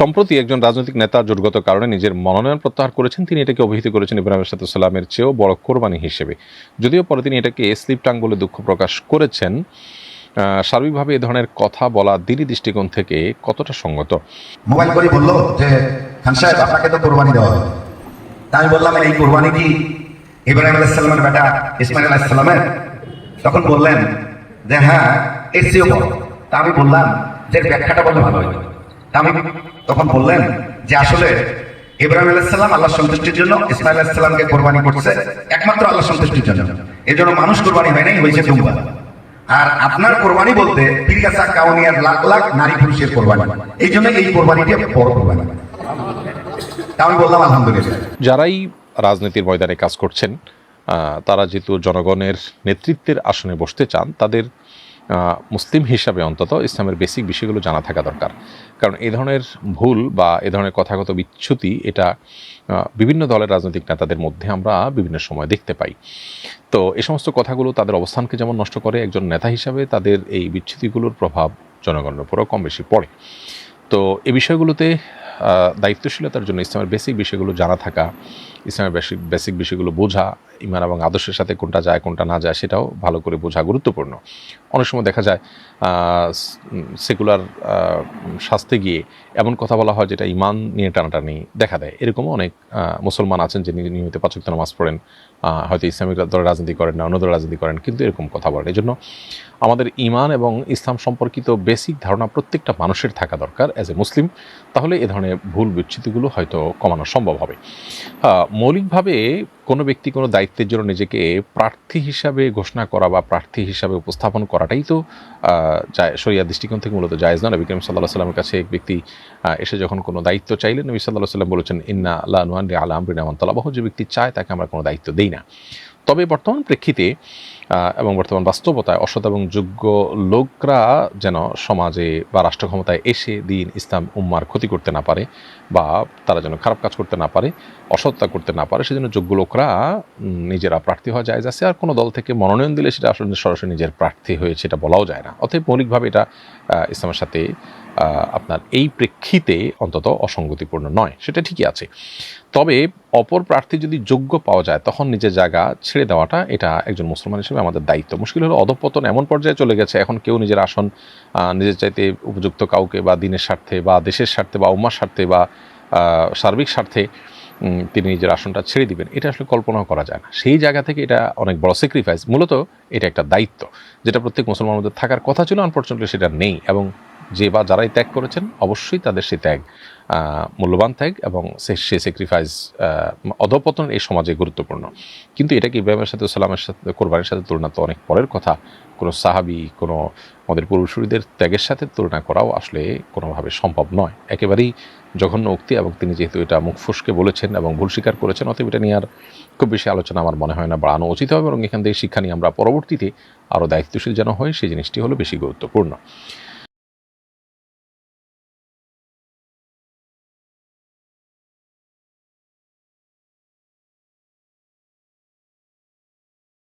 সম্প্রতি একজন রাজনৈতিক নেতা জোটগত কারণে নিজের মনোনয়ন প্রত্যাহার করেছেন, তিনি এটাকে অভিহিত করেছেন ইব্রাহিম সালামের চেয়েও বড় কোরবানি হিসেবে। যদিও পরে তিনি এটাকে স্লিপ টাং বলে দুঃখ প্রকাশ করেছেন সার্বিকভাবে এ ধরনের কথা বলা দিনী দৃষ্টিকোণ থেকে কতটা সঙ্গত? মোবাইল করে বলল যে, খান সাহেব, আপনাকে তো কোরবানি দেওয়া হবে তা আমি বললাম, এই কোরবানি কি ইব্রাহিম আলাইসাল্লামের বেটা ইসমাইল আলাইসাল্লামের তখন বললেন, যে হ্যাঁ চেয়েও তা আমি বললাম, যে ব্যাখ্যাটা বললে ভালো হয়। তা আমি তখন বললেন যে আসলে ইব্রাহিম আলাইসাল্লাম আল্লাহ সন্তুষ্টির জন্য, ইসমাইল আলাইসাল্লামকে কোরবানি করছে, একমাত্র আল্লাহ সন্তুষ্টির জন্য। এই জন্য মানুষ কোরবানি হয় নাই, হয়েছে দুম্বা। আর আপনার কোরবানি বলতে পিরিকাসা কাউনিয়ার লাখ লাখ নারী পুরুষের কোরবানি। এই জন্য এই কোরবানিটি বড় কোরবানি। আমি বললাম, আলহামদুলিল্লাহ। যারাই রাজনীতির ময়দানে কাজ করছেন তারা যেহেতু জনগণের নেতৃত্বের আসনে বসতে চান, তাদের মুসলিম হিসাবে অন্তত ইসলামের বেসিক বিষয়গুলো জানা থাকা দরকার। কারণ এ ধরনের ভুল বা এ ধরনের কথাগত বিচ্যুতি এটা বিভিন্ন দলের রাজনৈতিক নেতাদের মধ্যে আমরা বিভিন্ন সময় দেখতে পাই। তো এ সমস্ত কথাগুলো তাদের অবস্থানকে যেমন নষ্ট করে, একজন নেতা হিসাবে তাদের এই বিচ্যুতিগুলোর প্রভাব জনগণের উপরও কম বেশি পড়ে। তো এ বিষয়গুলোতে দায়িত্বশীলতার জন্য ইসলামের বেসিক বিষয়গুলো জানা থাকা, ইসলামের বেসিক বেসিক বিষয়গুলো বোঝা ইমান এবং আদর্শের সাথে কোনটা যায়, কোনটা না যায়, সেটাও ভালো করে বোঝা গুরুত্বপূর্ণ। অনেক সময় দেখা যায় সেকুলার শাস্তে গিয়ে এমন কথা বলা হয় যেটা ইমান নিয়ে টানাটানি দেখা দেয়। এরকমও অনেক মুসলমান আছেন যিনি নিয়মিত পাচক নামাজ পড়েন হয়তো ইসলামিক দলের রাজনীতি করেন না, অন্য দলের রাজনীতি করেন, কিন্তু এরকম কথা বলেন। এই জন্য আমাদের ইমান এবং ইসলাম সম্পর্কিত বেসিক ধারণা প্রত্যেকটা মানুষের থাকা দরকার অ্যাজ এ মুসলিম তাহলে এ ধরনের ভুল বিচ্ছুতিগুলো হয়তো কমানো সম্ভব হবে। মৌলিকভাবে কোনো ব্যক্তি কোনো দায়িত্বের জন্য নিজেকে প্রার্থী হিসাবে ঘোষণা করা বা প্রার্থী হিসাবে উপস্থাপন করাটাই তো যায় দৃষ্টিকোণ থেকে মূলত জায়েজ না নবী সাল্লাহ সাল্লামের কাছে এক ব্যক্তি এসে যখন কোনো দায়িত্ব চাইলেন, নবী সাল্লাহ সাল্লাম বলেছেন, ইন্না আল্লাহ নুয়ান আলা আমরিন তালাবাহ। যে ব্যক্তি চায়, তাকে আমরা কোনো দায়িত্ব দিই না। তবে বর্তমান প্রেক্ষিতে এবং বর্তমান বাস্তবতায় অসৎ এবং যোগ্য লোকরা যেন সমাজে বা রাষ্ট্র ক্ষমতায় এসে দিন ইসলাম উম্মার ক্ষতি করতে না পারে বা তারা যেন খারাপ কাজ করতে না পারে, অসৎতা করতে না পারে, সেজন্য যোগ্য লোকরা নিজেরা প্রার্থী হওয়া যায় আছে আর কোনো দল থেকে মনোনয়ন দিলে সেটা আসলে সরাসরি নিজের প্রার্থী হয়ে সেটা বলাও যায় না। অতএব মৌলিকভাবে এটা ইসলামের সাথে আপনার এই প্রেক্ষিতে অন্তত অসঙ্গতিপূর্ণ নয়, সেটা ঠিকই আছে। তবে অপর প্রার্থী যদি যোগ্য পাওয়া যায়, তখন নিজের জায়গা ছেড়ে দেওয়াটা এটা একজন মুসলমান হিসেবে আমাদের দায়িত্ব। মুশকিল হলো অধপতন এমন পর্যায়ে চলে গেছে, এখন কেউ নিজের আসন নিজের চাইতে উপযুক্ত কাউকে বা দিনের স্বার্থে বা দেশের স্বার্থে বা উম্মার স্বার্থে বা সার্বিক স্বার্থে তিনি নিজের আসনটা ছেড়ে দিবেন। এটা আসলে কল্পনাও করা যায় না। সেই জায়গা থেকে এটা অনেক বড় স্যাক্রিফাইস মূলত এটা একটা দায়িত্ব, যেটা প্রত্যেক মুসলমানের মধ্যে থাকার কথা ছিল আনফর্চুনেটলি সেটা নেই। এবং যে বা যারাই ত্যাগ করেছেন, অবশ্যই তাদের সেই ত্যাগ মূল্যবান ত্যাগ এবং সে স্যাক্রিফাইস অধপতন এই সমাজে গুরুত্বপূর্ণ। কিন্তু এটাকে ইব্রাহিমের সাথে, সালামের সাথে, কোরবানির সাথে তুলনা তো অনেক পরের কথা। কোনো সাহাবি, কোনো আমাদের পূর্বসূরীদের ত্যাগের সাথে তুলনা করাও আসলে কোনোভাবে সম্ভব নয়। একেবারেই জঘন্য উক্তি এবং তিনি যেহেতু এটা মুখ ফুসকে বলেছেন এবং ভুল স্বীকার করেছেন, অতএব এটা নিয়ে আর খুব বেশি আলোচনা আমার মনে হয় না, বাড়ানো উচিত হবে এবং এখান থেকে শিক্ষা নিয়ে আমরা পরবর্তীতে আরও দায়িত্বশীল যেন হয় সেই জিনিসটি হলো বেশি গুরুত্বপূর্ণ।